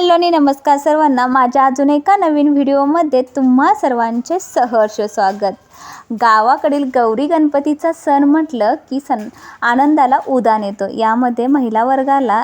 Hello आणि नमस्कार सर्वांना. माझ्या अजून एका नवीन व्हिडिओमध्ये तुम्हा सर्वांचे सहर्ष स्वागत. गावाकडील गौरी गणपतीचा सण म्हटलं की सण आनंदाला उदान येतो. यामध्ये महिला वर्गाला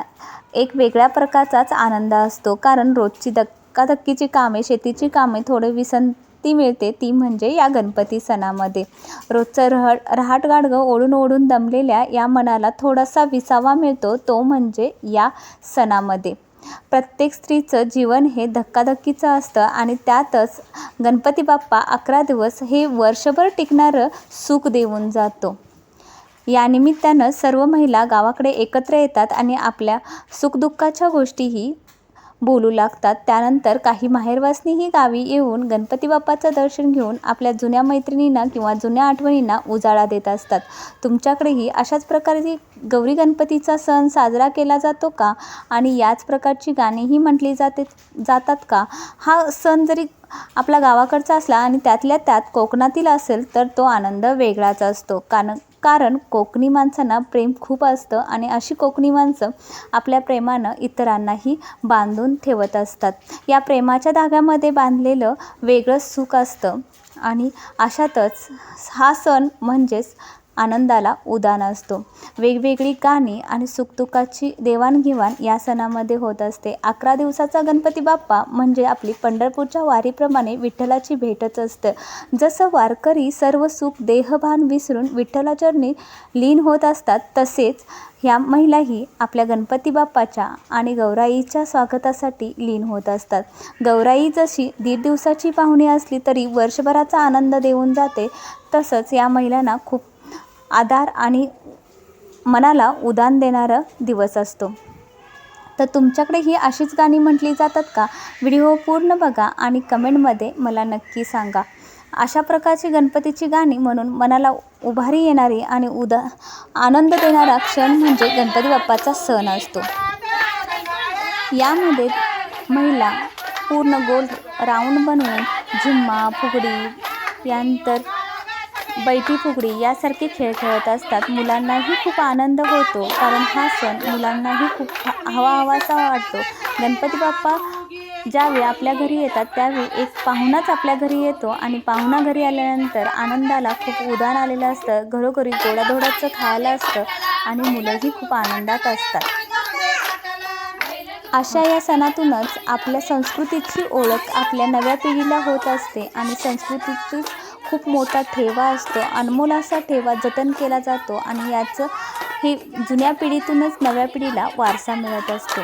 एक वेगळ्या प्रकारचाच आनंद असतो. कारण रोजची धक्काधक्कीची कामे शेतीची कामे थोडे विसंती मिळते. ती म्हणजे या गणपती सणामध्ये. रोजचं रह रहाटगाडगं ओढून ओढून दमलेल्या या मनाला थोडासा विसावा मिळतो. तो म्हणजे या सणामध्ये. प्रत्येक स्त्रीचं जीवन हे धक्काधक्कीचं असतं आणि त्यातच गणपती बाप्पा अकरा दिवस हे वर्षभर टिकणारं सुख देऊन जातो. या निमित्तानं सर्व महिला गावाकडे एकत्र येतात आणि आपल्या सुखदुःखाच्या गोष्टीही बोलू लागतात. त्यानंतर काही माहेरवासनीही गावी येऊन गणपती बाप्पाचं दर्शन घेऊन आपल्या जुन्या मैत्रिणींना किंवा जुन्या आठवणींना उजाळा देत असतात. तुमच्याकडेही अशाच प्रकारे गौरी गणपतीचा सण साजरा केला जातो का? आणि याच प्रकारची गाणीही म्हटली जाते जातात का? हा सण जरी आपला गावाकडचा असला आणि त्यातल्या त्यात कोकणातील असेल तर तो आनंद वेगळाच असतो. कारण कारण कोकणी माणसांना प्रेम खूप असतं आणि अशी कोकणी माणसं आपल्या प्रेमानं इतरांनाही बांधून ठेवत असतात. या प्रेमाच्या धाग्यामध्ये बांधलेलं वेगळंच सुख असतं आणि अशातच हा सण म्हणजेच आनंदाला उदान असतो. वेगवेगळी गाणी आणि सुखदुःखाची देवाणघेवाण या सणामध्ये होत असते. अकरा दिवसाचा गणपती बाप्पा म्हणजे आपली पंढरपूरच्या वारीप्रमाणे विठ्ठलाची भेटच असतं. जसं वारकरी सर्व सुख देहभान विसरून विठ्ठलाचरणी लीन होत असतात तसेच ह्या महिलाही आपल्या गणपती बाप्पाच्या आणि गौराईच्या स्वागतासाठी लीन होत असतात. गौराई जशी दीड दिवसाची पाहुणी असली तरी वर्षभराचा आनंद देऊन जाते तसंच या महिलांना खूप आधार आणि मनाला उदान देणारा दिवस असतो. तर तुमच्याकडे ही अशीच गाणी म्हटली जातात का? व्हिडिओ पूर्ण बघा आणि कमेंटमध्ये मला नक्की सांगा. अशा प्रकारची गणपतीची गाणी म्हणून मनाला उभारी येणारी आणि उदा आनंद देणारा क्षण म्हणजे गणपती बाप्पाचा सण असतो. यामध्ये महिला पूर्ण गोल राऊंड बनवून झुम्मा फुगडी यानंतर बैठी फुगडी यासारखे खेळ खेळत असतात. मुलांनाही खूप आनंद होतो. कारण हा सण मुलांनाही खूप हवा हवासा वाटतो. गणपती बाप्पा ज्यावेळी आपल्या घरी येतात त्यावेळी एक पाहुणाच आपल्या घरी येतो आणि पाहुणा घरी आल्यानंतर आनंदाला खूप उदान आलेलं असतं. घरोघरी गोडाधोडाचं खायला असतं आणि मुलंही खूप आनंदात असतात. अशा या सणातूनच आपल्या संस्कृतीची ओळख आपल्या नव्या पिढीला होत असते आणि संस्कृतीची खूप मोठा ठेवा असतो. अनमोल असा ठेवा जतन केला जातो आणि याचं हे जुन्या पिढीतूनच नव्या पिढीला वारसा मिळत असतो.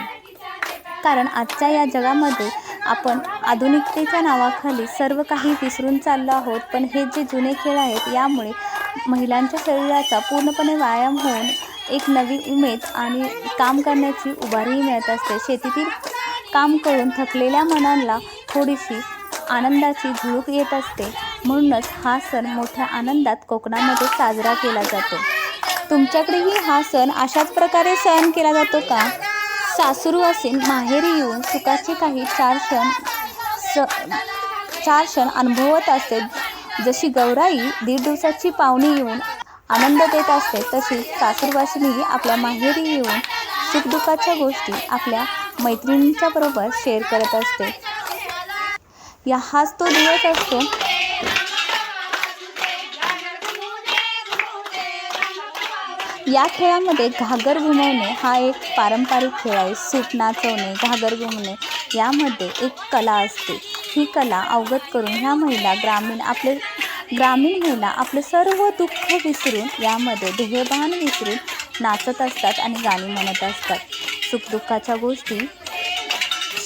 कारण आजच्या या जगामध्ये आपण आधुनिकतेच्या नावाखाली सर्व काही विसरून चाललो आहोत. पण हे जे जुने खेळ आहेत यामुळे महिलांच्या शरीराचा पूर्णपणे व्यायाम होऊन एक नवी उमेद आणि काम करण्याची उभारीही मिळत असते. शेतीतील काम करून थकलेल्या मनांना थोडीशी आनंदाची झुळूक येत असते. म्हणूनच हा सण मोठ्या आनंदात कोकणामध्ये साजरा केला जातो. तुमच्याकडेही हा सण अशाच प्रकारे सहन केला जातो का? सासरू असेल माहेरी येऊन सुखाचे काही चार क्षण स चार क्षण अनुभवत असते. जशी गौराई दीड दिवसाची पाहुणी येऊन आनंद देत असते तशी सासूरवासिनीही आपल्या माहेरी येऊन सुखदुःखाच्या गोष्टी आपल्या मैत्रिणींच्या बरोबर शेअर करत असते. या हाच तो दिवस असतो या खेळामध्ये घागर घुमवणे हा एक पारंपरिक खेळ आहे. सूप नाचवणे घागर घुमणे यामध्ये एक कला असते. ही कला अवगत करून ह्या महिला ग्रामीण आपले ग्रामीण महिला आपले सर्व दुःख विसरून यामध्ये ध्येयभान विसरून नाचत असतात आणि गाणी म्हणत असतात. सुखदुःखाच्या गोष्टी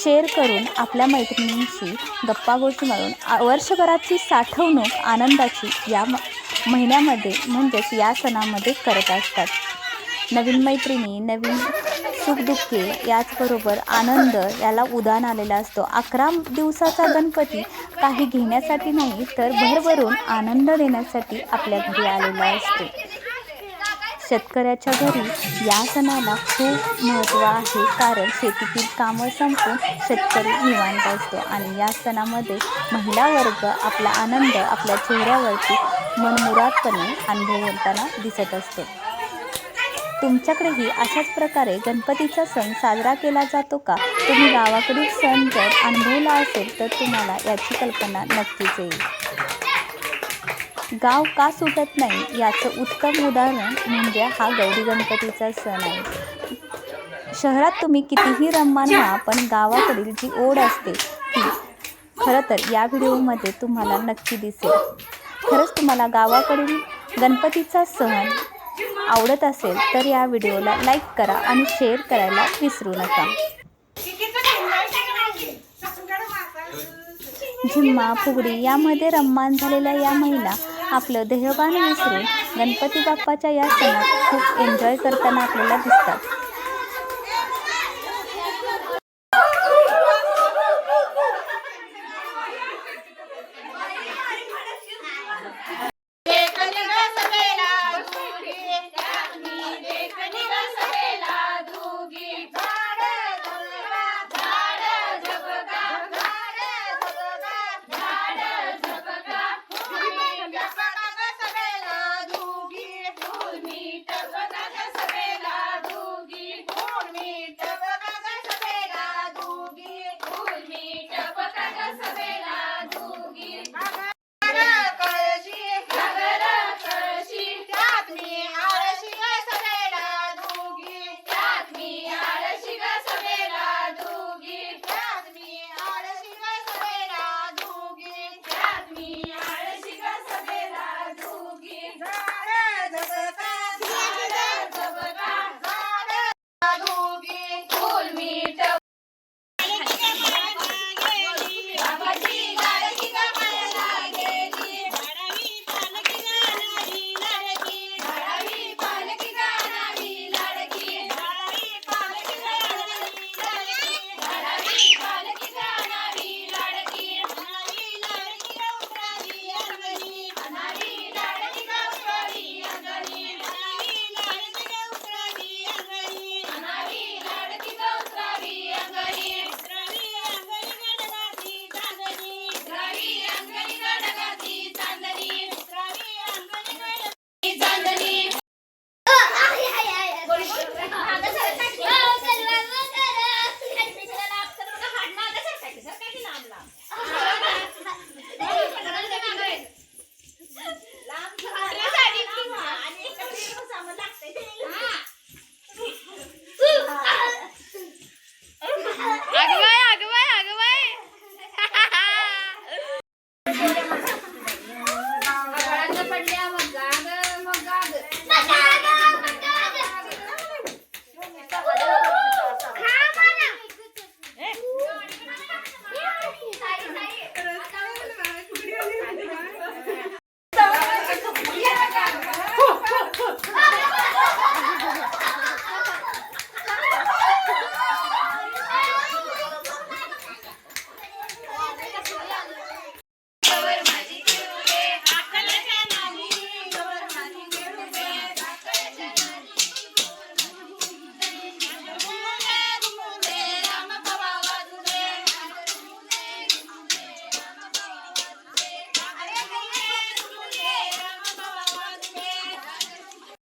शेअर करून आपल्या मैत्रिणींशी गप्पा गोष्टी मारून वर्षभराची साठवणूक आनंदाची या म महिन्यामध्ये म्हणजेच या सणामध्ये करत असतात. नवीन मैत्रिणी नवीन सुखदुःखे याचबरोबर आनंद याला उदान आलेला असतो. अकरा दिवसाचा गणपती काही घेण्यासाठी नाही तर भरभरून आनंद देण्यासाठी आपल्या घरी आलेला असतो. शेतकऱ्याच्या घरी या सणाला खूप महत्त्व आहे. कारण शेतीतील कामं संपून शेतकरी निवांत असतो आणि या सणामध्ये महिला वर्ग आपला आनंद आपल्या चेहऱ्यावरती मनमुरादपणे अनुभवताना दिसत असतो. तुमच्याकडेही अशाच प्रकारे गणपतीचा सण साजरा केला जातो का? तुम्ही गावाकडील सण जर अनुभवला असेल तर तुम्हाला याची कल्पना नक्कीच येईल. गाव का सुटत नाही याचं उत्तम उदाहरण म्हणजे हा गौरी गणपतीचा सण आहे. शहरात तुम्ही कितीही रममान व्हा पण गावाकडील जी ओढ असते ती खरं तर या व्हिडिओमध्ये तुम्हाला नक्की दिसेल. खरंच तुम्हाला गावाकडील गणपतीचा सण आवडत असेल तर या व्हिडिओला लाईक करा आणि शेअर करायला विसरू नका. झिम्मा फुगडी यामध्ये रम्मान झालेल्या या महिला आपलं देहभान विसरून गणपती बाप्पाच्या या सणात खूप एन्जॉय करताना आपल्याला दिसतात. палево.